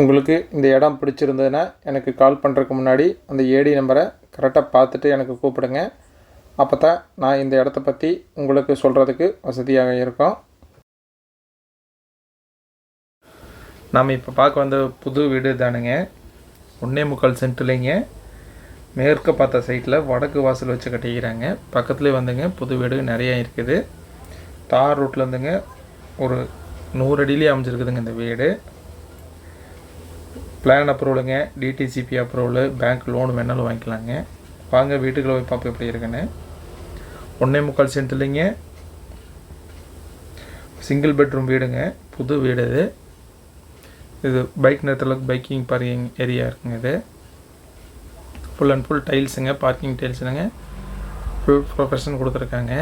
உங்களுக்கு இந்த இடம் பிடிச்சிருந்ததுன்னா எனக்கு கால் பண்ணுறதுக்கு முன்னாடி அந்த ஏடி நம்பரை கரெக்டாக பார்த்துட்டு எனக்கு கூப்பிடுங்க. அப்போ தான் நான் இந்த இடத்த பற்றி உங்களுக்கு சொல்கிறதுக்கு வசதியாக இருக்கும். நாம் இப்போ பார்க்க வந்த புது வீடு தானுங்க. ஒன்றே முக்கால் சென்ட்லேங்க மேற்க பார்த்த சைட்டில் வடக்கு வாசல் வச்சு கட்டிக்கிறாங்க. பக்கத்துலேயே வந்துங்க புது வீடு நிறைய இருக்குது. தார் ரோட்டில் வந்துங்க ஒரு நூறு அடியிலே அமைஞ்சிருக்குதுங்க இந்த வீடு. பிளான் அப்ரூவலுங்க டிடிசிபி அப்ரூவலு பேங்க் லோன் வேணாலும் வாங்கிக்கலாங்க. வாங்க வீட்டுக்குள்ள போய் பார்ப்போம் எப்படி இருக்குன்னு. ஒன்றே முக்கால் சென்ட்லிங்க சிங்கிள் பெட்ரூம் வீடுங்க புது வீடு இது. இது பைக் நிறுத்தளவுக்கு பைக்கிங் பார்க்கிங் ஏரியா இருக்குங்க இது. ஃபுல் அண்ட் ஃபுல் டைல்ஸுங்க பார்க்கிங் டைல்ஸுங்க ஃபுல் ப்ரொஃபஷன் கொடுத்துருக்காங்க.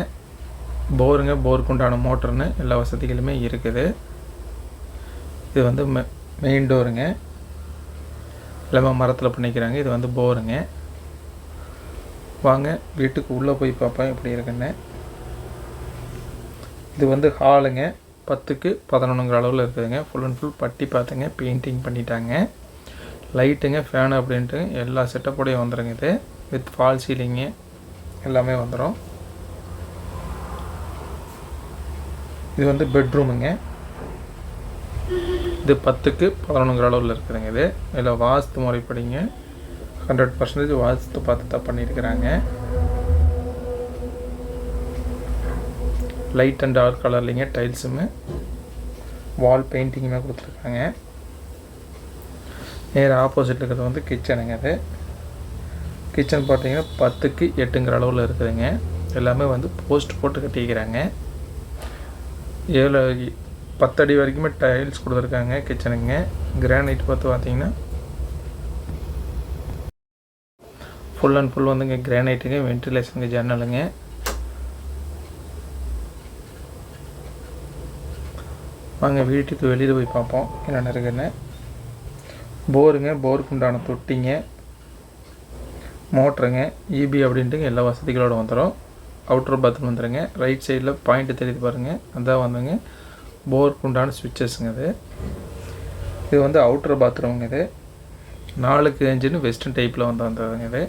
போருங்க போருக்கு உண்டான மோட்டர்னு எல்லா வசதிகளுமே இருக்குது. இது வந்து மெ மெயின் டோருங்க எல்லாமே மரத்தில் பண்ணிக்கிறாங்க இது வந்து போருங்க. வாங்க வீட்டுக்கு உள்ளே போய் பார்ப்பேன் எப்படி இருக்குன்னு. இது வந்து ஹாலுங்க பத்துக்கு பதினொன்றுங்கிற அளவில் இருக்குதுங்க. ஃபுல் அண்ட் ஃபுல் பட்டி பார்த்துங்க. பெயிண்டிங் பண்ணிட்டாங்க. லைட்டுங்க ஃபேனு அப்படின்ட்டு எல்லா செட்டப்போடையும் வந்துடுங்க இது. வித் ஃபால் சீலிங்கு எல்லாமே வந்துடும் இது வந்து பெட்ரூமுங்க இது பத்துக்கு பதினொன்றுங்கிற அளவில் இருக்குதுங்க இது. இதில் வாஸ்து முறைப்படிங்க. ஹண்ட்ரட் பர்சன்டேஜ் வாஸ்து பார்த்து தான் பண்ணியிருக்கிறாங்க. லைட் அண்ட் டார்க் கலர்லிங்க டைல்ஸுமே வால் பெயிண்டிங்குமே கொடுத்துருக்காங்க. நேர் ஆப்போசிட் இருக்கிறது வந்து கிச்சனுங்க அது கிச்சன் பார்த்தீங்கன்னா பத்துக்கு எட்டுங்கிற அளவில் இருக்குதுங்க. எல்லாமே வந்து போஸ்ட் போட்டு கட்டிக்கிறாங்க ஏழு பத்தடி வரைக்குமே டைல்ஸ் கொடுத்துருக்காங்க கிச்சனுங்க கிரானைட் பார்த்து பார்த்தீங்கன்னா ஃபுல் அண்ட் ஃபுல் வந்துங்க கிரானைட்டுங்க வென்டிலேஷனுங்க ஜன்னலுங்க வாங்க வீட்டுக்கு வெளியில் போய் பார்ப்போம் என்னென்ன இருக்குன்னு. போருங்க போருக்கு உண்டான தொட்டிங்க மோட்டருங்க இபி அப்படின்ட்டுங்க எல்லா வசதிகளோடு வந்துடும் அவுட்ரு பாத்ரூம் வந்துடுங்க ரைட் சைடில் பாயிண்ட் தெரியுது பாருங்கள் அதான் வந்துங்க. போருக்கு உண்டான சுவிட்சஸ்ங்க இது. இது வந்து அவுட்ரு பாத்ரூமுங்க இது. நாலுக்கு அஞ்சுன்னு வெஸ்டர்ன் டைப்பில் வந்து வந்ததுங்க இது.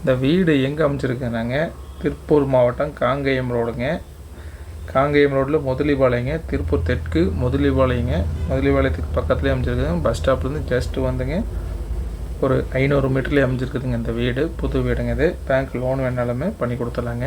இந்த வீடு எங்கே அமைச்சிருக்குனாங்க திருப்பூர் மாவட்டம் காங்கேயம் ரோடுங்க. காங்கேயம் ரோட்டில் முதலிபாளையங்க திருப்பூர் தெற்கு முதலிபாளையங்க. முதலிபாளையத்துக்கு பக்கத்துலேயே அமைச்சிருக்குதுங்க பஸ் ஸ்டாப்லேருந்து ஜஸ்ட்டு வந்துங்க. ஒரு ஐநூறு மீட்டர்லேயே அமைஞ்சிருக்குதுங்க இந்த வீடு. புது வீடுங்க இது. பேங்க் லோன் வேணாலுமே பண்ணி கொடுத்துலாங்க